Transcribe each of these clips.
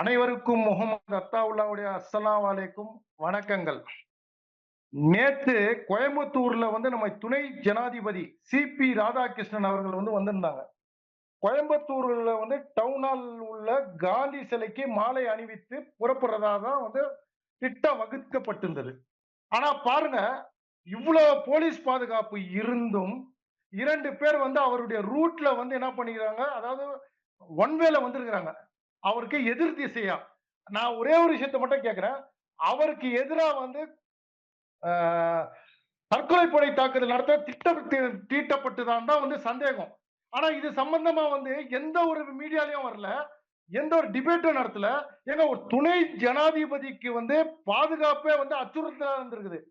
அனைவருக்கும் முகமது அத்தாவுல்லாவுடைய அஸ்லாம் வலைக்கும் வணக்கங்கள். நேற்று கோயம்புத்தூர்ல வந்து நம்ம துணை ஜனாதிபதி சிபி ராதாகிருஷ்ணன் அவர்கள் வந்து வந்திருந்தாங்க. கோயம்புத்தூர்ல வந்து டவுனால் உள்ள காந்தி சிலைக்கு மாலை அணிவித்து புறப்படுறதா தான் வந்து திட்டம் வகுக்கப்பட்டிருந்தது. ஆனா பாருங்க இவ்வளவு போலீஸ் பாதுகாப்பு இருந்தும் இரண்டு பேர் வந்து அவருடைய ரூட்ல வந்து என்ன பண்ணிக்கிறாங்க அதாவது ஒன்வேல வந்திருக்கிறாங்க. அவருக்கு எதிர் திசையா. நான் ஒரே ஒரு விஷயத்தை மட்டும் கேட்கிறேன். அவருக்கு எதிரா வந்து ஆஹ், தற்கொலை படை தாக்குதல் நடத்த திட்டம் தீ- தீட்டப்பட்டுதான் தான் வந்து சந்தேகம். ஆனா இது சம்பந்தமா வந்து எந்த ஒரு மீடியாலயும் வரல. எந்த ஒரு டிபேட்டும் நடத்தல. ஏங்க ஒரு துணை ஜனாதிபதிக்கு வந்து பாதுகாப்பே வந்து அச்சுறுத்தலா இருந்திருக்குது.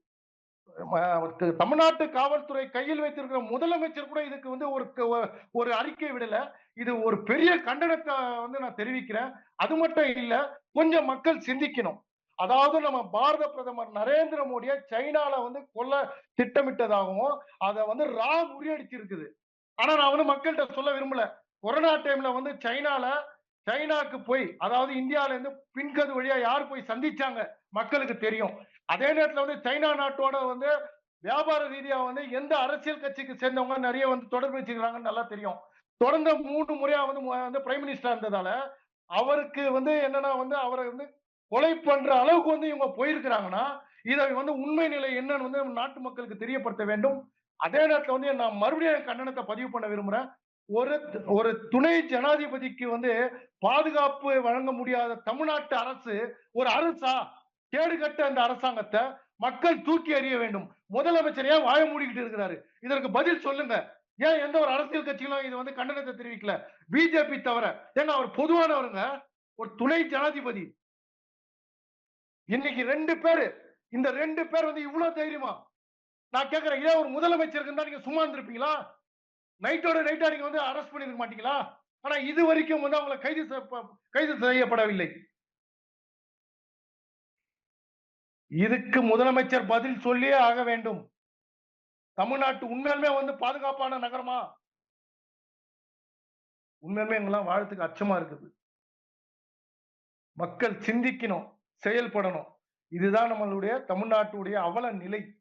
தமிழ்நாட்டு காவல்துறை கையில் வைத்திருக்கிற முதலமைச்சர் கூட இதுக்கு வந்து ஒரு ஒரு அறிக்கை விடல. இது ஒரு பெரிய கண்டனத்தை வந்து நான் தெரிவிக்கிறேன். அது மட்டும் இல்ல கொஞ்சம் மக்கள் சிந்திக்கணும். அதாவது நம்ம பாரத பிரதமர் நரேந்திர மோடியை சைனால வந்து கொல்ல திட்டமிட்டதாகவும் அதை வந்து ரா முறியடிச்சிருக்குது. ஆனா நான் வந்து மக்கள்கிட்ட சொல்ல விரும்பல. கொரோனா டைம்ல வந்து சைனால சைனாக்கு போய் அதாவது இந்தியால இருந்து பின்கது வழியா யார் போய் சந்திச்சாங்க? மக்களுக்கு தெரியும். அதே நேரத்தில் வந்து சைனா நாட்டோட வந்து வியாபார ரீதியாக வந்து எந்த அரசியல் கட்சிக்கு சேர்ந்தவங்க நிறைய வந்து தொடர்பு வச்சுக்கிறாங்கன்னு நல்லா தெரியும். தொடர்ந்து மூணு முறையாக வந்து வந்து பிரைம் மினிஸ்டர் இருந்ததால அவருக்கு வந்து என்னன்னா வந்து அவரை வந்து கொலை பண்ற அளவுக்கு வந்து இவங்க போயிருக்கிறாங்கன்னா இதை வந்து உண்மை நிலை என்னன்னு வந்து நம்ம நாட்டு மக்களுக்கு தெரியப்படுத்த வேண்டும். அதே நேரத்தில் வந்து நான் மறுபடியும் என் கண்டனத்தை பதிவு பண்ண விரும்புகிறேன் ஒரு ஒரு துணை ஜனாதிபதிக்கு வந்து பாதுகாப்பு வழங்க முடியாத தமிழ்நாட்டு அரசு ஒரு அரசா கேடு கட்ட அந்த அரசாங்கத்தை மக்கள் தூக்கி எறிய வேண்டும். முதலமைச்சர் ஏன் வாய மூடிக்கிட்டு இருக்கிறாரு. இதற்கு பதில் சொல்லுங்க. ஏன் எந்த ஒரு அரசியல் கட்சிகளும் இது வந்து கண்டனத்தை தெரிவிக்கல? பிஜேபி தவிர. ஏன்னா அவர் பொதுவானவருங்க. ஒரு துணை ஜனாதிபதி. இன்னைக்கு ரெண்டு பேரு. இந்த ரெண்டு பேர் வந்து இவ்வளவு தைரியமா? நான் கேக்குறேன் இதே ஒரு முதலமைச்சருக்கு தான் நீங்க சும்மா இருந்திருப்பீங்களா? நைட்டோட நைட்டா நீங்க வந்து அரெஸ்ட் பண்ணிருக்க மாட்டீங்களா? ஆனா இது வரைக்கும் வந்து அவங்களை கைது செய்ய- கைது செய்யப்படவில்லை. இதுக்கு முதலமைச்சர் பதில் சொல்லியே ஆக வேண்டும். தமிழ்நாட்டு உண்மையுமே வந்து பாதுகாப்பான நகரமா? உண்மையுமே எங்கெல்லாம் வாழ்த்துக்கு அச்சமா இருக்குது. மக்கள் சிந்திக்கணும் செயல்படணும். இதுதான் நம்மளுடைய தமிழ்நாட்டுடைய அவல நிலை.